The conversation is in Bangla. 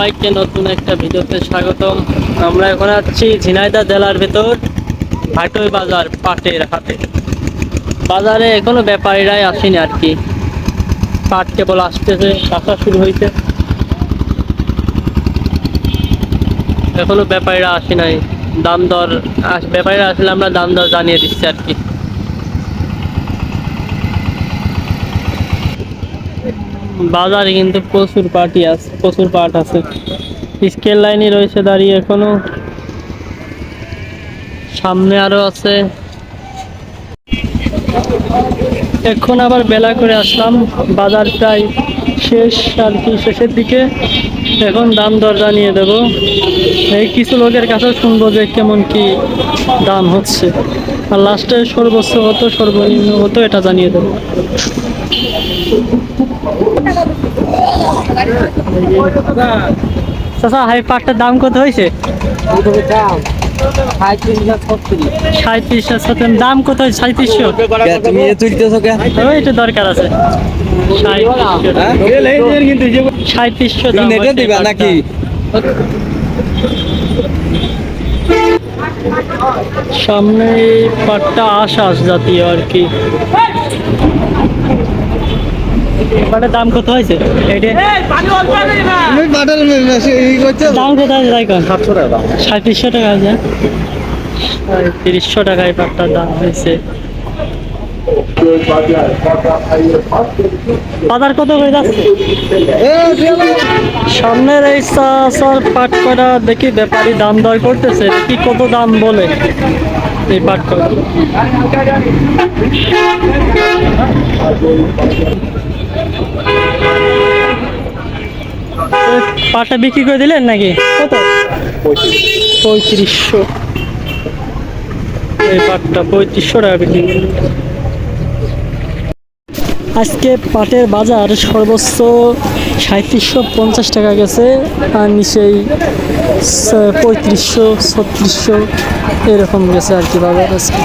সবাইকে নতুন একটা ভিডিওতে স্বাগতম। আমরা এখন আছি ঝিনাইদা জেলার ভেতর ভাটই বাজার পাটের হাটে। বাজারে এখনও ব্যাপারীরাই আসেনি আর কি। পাট কেবল আসতেছে আসা শুরু হয়েছে এখনও ব্যাপারীরা আসে নাই। দাম দর ব্যাপারীরা আসলে আমরা দাম দর জানিয়ে দিচ্ছি আর কি। বাজারে কিন্তু প্রচুর পার্টি আছে প্রচুর পাট আছে। স্কেল লাইনে রয়েছে দাঁড়িয়ে এখনও। সামনে আরও আছে। এখন আবার বেলা করে আসলাম। বাজার প্রায় শেষ আর কি, শেষের দিকে। এখন দাম দর জানিয়ে দেবো। এই কিছু লোকের কাছে শুনব যে কেমন কি দাম হচ্ছে। আর লাস্টে সর্বোচ্চ হতো সর্বনিম্ন হতো এটা জানিয়ে দেবো। চাচা হাই পাটটার দাম কত হয়েছে? সতেন দাম কত হয়েছে সাঁত্রিশশো তুমি এ তুলতেছো ওই একটু দরকার আছে। সাঁত্রিশশো তুমি দাম নেটে দিবা পাটটা। নাকি? সামনে পাটটা আশাস জাতীয় আর কি। পাটের দাম কত হয়েছে? এইটা বাটার ই করছ। দাম কত আছে তাই কন? সাতশো টাকা সাঁত্রিশশো টাকা আছে। তিরিশশো টাকায় পাটটার দাম হয়েছে। বাজার কত করে যাচ্ছে? সামনের এই চাষার পাট করা দেখি ব্যাপারী দাম দর করতেছে কি কত দাম বলে এই পাট করা পাটটা বিক্রি করে দিলেন নাকি? কত? পঁয়ত্রিশশো। এই পাটটা পঁয়ত্রিশশো টাকা বিক্রি। আজকে পাটের বাজার সর্বোচ্চ সাঁত্রিশশো পঞ্চাশ টাকা গেছে, আর নিচেই পঁয়ত্রিশশো, ছত্রিশশো, এরকম গেছে আর কি বাজার আজকে।